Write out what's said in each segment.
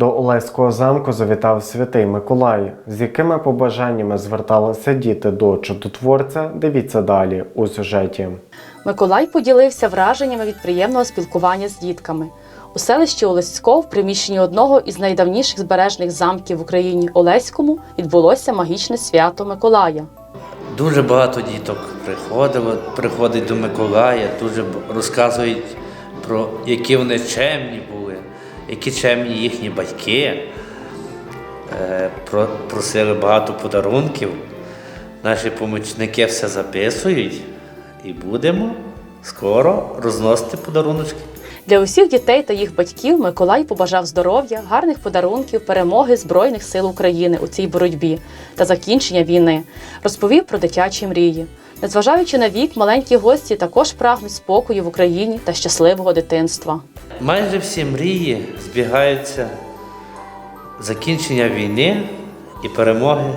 До Олеського замку завітав святий Миколай. З якими побажаннями зверталися діти до чудотворця? Дивіться далі у сюжеті. Миколай поділився враженнями від приємного спілкування з дітками. У селищі Олесько, в приміщенні одного із найдавніших збережних замків в Україні Олеському, відбулося магічне свято Миколая. Дуже багато діток приходило, приходить до Миколая, дуже розказують про які вони чемні були, які чемні їхні батьки. Е, Просили багато подарунків. Наші помічники все записують і будемо скоро розносити подаруночки. Для усіх дітей та їх батьків Миколай побажав здоров'я, гарних подарунків, перемоги Збройних сил України у цій боротьбі та закінчення війни. Розповів про дитячі мрії. Незважаючи на вік, маленькі гості також прагнуть спокою в Україні та щасливого дитинства. Майже всі мрії збігаються закінчення війни і перемоги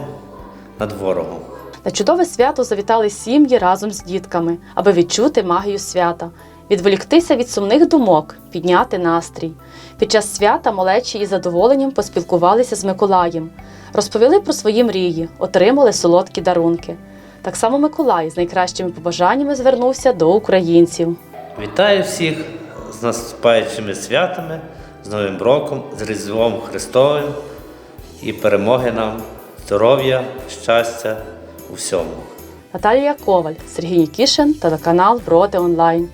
над ворогом. На чудове свято завітали сім'ї разом з дітками, аби відчути магію свята, відволіктися від сумних думок, підняти настрій. Під час свята малечі із задоволенням поспілкувалися з Миколаєм, розповіли про свої мрії, отримали солодкі дарунки. Так само Миколай з найкращими побажаннями звернувся до українців. Вітаю всіх з наступаючими святами, з Новим роком, з Різдвом Христовим і перемоги нам, здоров'я, щастя у всьому. Наталія Коваль, Сергій Нікішин, телеканал Броди Онлайн.